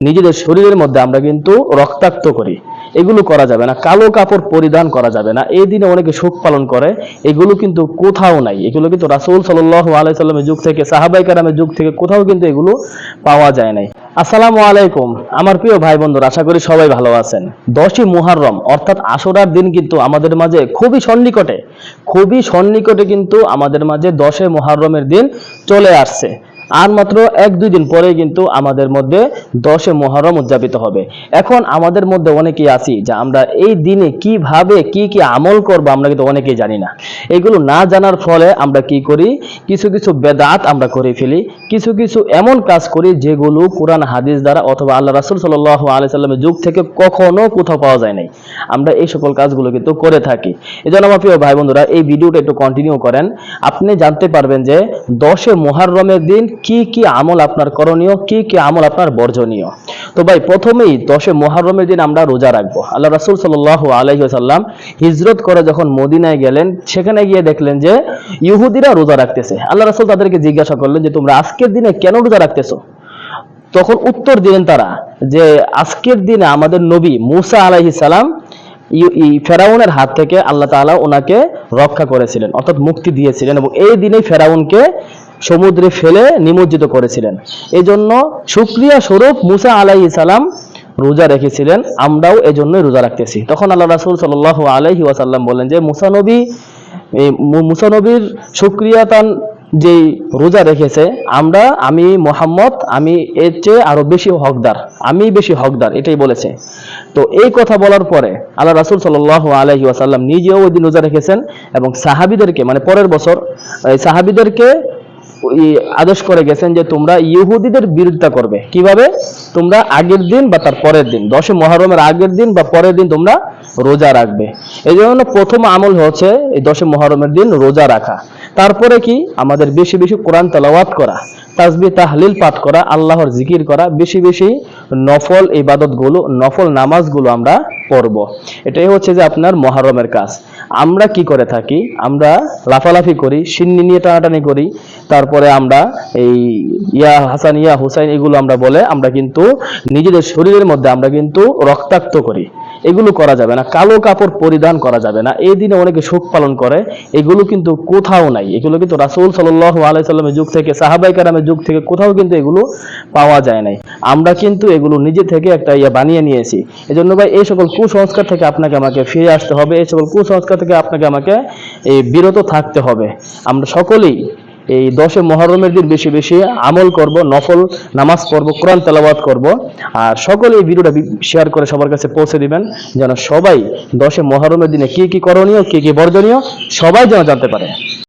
নিজেদের শরীরের মধ্যে আমরা কিন্তু রক্তাক্ত করি। এগুলো করা যাবে না। কালো কাপড় পরিধান করা যাবে না। এই দিনে অনেকে শোক পালন করে। এগুলো কিন্তু কোথাও নাই। এগুলো কিন্তু রাসূল সাল্লামের যুগ থেকে সাহাবাই কারামের যুগ থেকে কোথাও কিন্তু এগুলো পাওয়া যায় নাই। আসসালামু আলাইকুম। আমার প্রিয় ভাই বন্ধুরা, আশা করি সবাই ভালো আছেন। দশই মুহররম, অর্থাৎ আশুরার দিন কিন্তু আমাদের মাঝে খুবই সন্নিকটে খুবই সন্নিকটে কিন্তু আমাদের মাঝে দশে মুহররমের দিন চলে আসছে। আর মাত্র এক, দুই দিন পরে কিন্তু আমাদের মধ্যে দশে মহরম উদযাপিত হবে। এখন আমাদের মধ্যে অনেকেই আছি যে আমরা এই দিনে কীভাবে কি কি আমল করব আমরা কিন্তু অনেকেই জানি না। এগুলো না জানার ফলে আমরা কি করি? কিছু কিছু বেদাত আমরা করে ফেলি, কিছু কিছু এমন কাজ করি যেগুলো কোরআন, হাদিস দ্বারা অথবা আল্লাহ রাসুল সাল্লাহ আলাইসাল্লামের যুগ থেকে কখনো কোথাও পাওয়া যায় নাই। আমরা এই সকল কাজগুলো কিন্তু করে থাকি। এই জন্য আমার প্রিয় ভাই বন্ধুরা, এই ভিডিওটা একটু কন্টিনিউ করেন। আপনি জানতে পারবেন যে দশে মহারমের দিন কি কি আমল আপনার করণীয়, কি কি আমল আপনার বর্জনীয়? তো ভাই, প্রথমেই দশে মহারমের দিন আমরা রোজা রাখব। আল্লাহ রাসুল সাল্লাহ আলহিহাল্লাম হিজরত করে যখন মদিনায় গেলেন, সেখানে গিয়ে দেখলেন যে ইহুদিরা রোজা রাখতেছে। আল্লাহ রাসুল তাদেরকে জিজ্ঞাসা করলেন যে, তোমরা আজকের দিনে কেন রোজা রাখতেছো? তখন উত্তর দিলেন তারা যে, আজকের দিনে আমাদের নবী মুসা আলাইহিস সালাম ফেরাউনের হাত থেকে আল্লাহ তাআলা ওনাকে রক্ষা করেছিলেন, অর্থাৎ মুক্তি দিয়েছিলেন এবং এই দিনেই ফেরাউনকে সমুদ্রে ফেলে নিমজ্জিত করেছিলেন। এই জন্য সুক্রিয়া স্বরূপ মুসা আলাই সালাম রোজা রেখেছিলেন, আমরাও এই জন্যই রোজা রাখতেছি। তখন আল্লাহ রাসূল সাল্লাল্লাহু আলাইহি ওয়াসাল্লাম বললেন যে, মুসা নবী, এই মু- মুসা সুক্রিয়া তান যেই রোজা রেখেছে, আমরা, আমি মোহাম্মদ, আমি এর চেয়ে আরও বেশি হকদার, আমি বেশি হকদার, এটাই বলেছে। তো এই কথা বলার পরে আল্লাহ রাসুল সাল আলহি ওয়াসাল্লাম নিজেও ওই দিন রোজা রেখেছেন এবং সাহাবিদেরকে মানে পরের বছর সাহাবিদেরকে আদেশ করে গেছেন যে তোমরা ইহুদিদের বিরোধিতা করবে। কীভাবে? তোমরা আগের দিন বা তার পরের দিন দশে মহরমের আগের দিন বা পরের দিন তোমরা রোজা রাখবে। এই জন্য প্রথম আমল হচ্ছে এই দশে মহরমের দিন রোজা রাখা। তারপরে কি? আমাদের বেশি বেশি কোরআন তেলাওয়াত করা, তাসবি, তাহলিল পাঠ করা, আল্লাহর জিকির করা, বেশি বেশি নফল ইবাদতগুলো, নফল নামাজগুলো আমরা পড়ব এটাই হচ্ছে যে আপনার মহারমের কাজ। আমরা কি করে থাকি? আমরা লাফালাফি করি, সিন্নি নিয়ে টানাটানি করি, তারপরে আমরা এই ইয়া হাসান, ইয়া হুসাইন এগুলো আমরা বলে আমরা কিন্তু নিজেদের শরীরের মধ্যে আমরা কিন্তু রক্তাক্ত করি। এগুলো করা যাবে না, কালো কাপড় পরিধান করা যাবে না। এই দিনে অনেকে শোক পালন করে, এগুলো কিন্তু কোথাও নাই। এগুলো কিন্তু রাসূল সাল্লাহ আলাইসাল্লামের যুগ থেকে সাহাবাই কারামের যুগ থেকে কোথাও কিন্তু এগুলো পাওয়া যায় নাই। আমরা কিন্তু এগুলো নিজে থেকে একটা ইয়ে বানিয়ে নিয়েছি। এজন্য ভাই, এই সকল কুসংস্কার থেকে আপনাকে আমাকে ফিরে আসতে হবে। এই সকল কুসংস্কার থেকে আপনাকে আমাকে এই বিরত থাকতে হবে। আমরা সকলেই এই দশে মহরমের দিন বেশি বেশি আমল করব, নফল নামাজ পড়ব, কোরআন তেলাওয়াত করব। আর সকলে এই ভিডিওটা শেয়ার করে সবার কাছে পৌঁছে দিবেন, যেন সবাই দশে মহরমের দিনে কি কি করণীয়, কি কি বর্জনীয়, সবাই যেন জানতে পারে।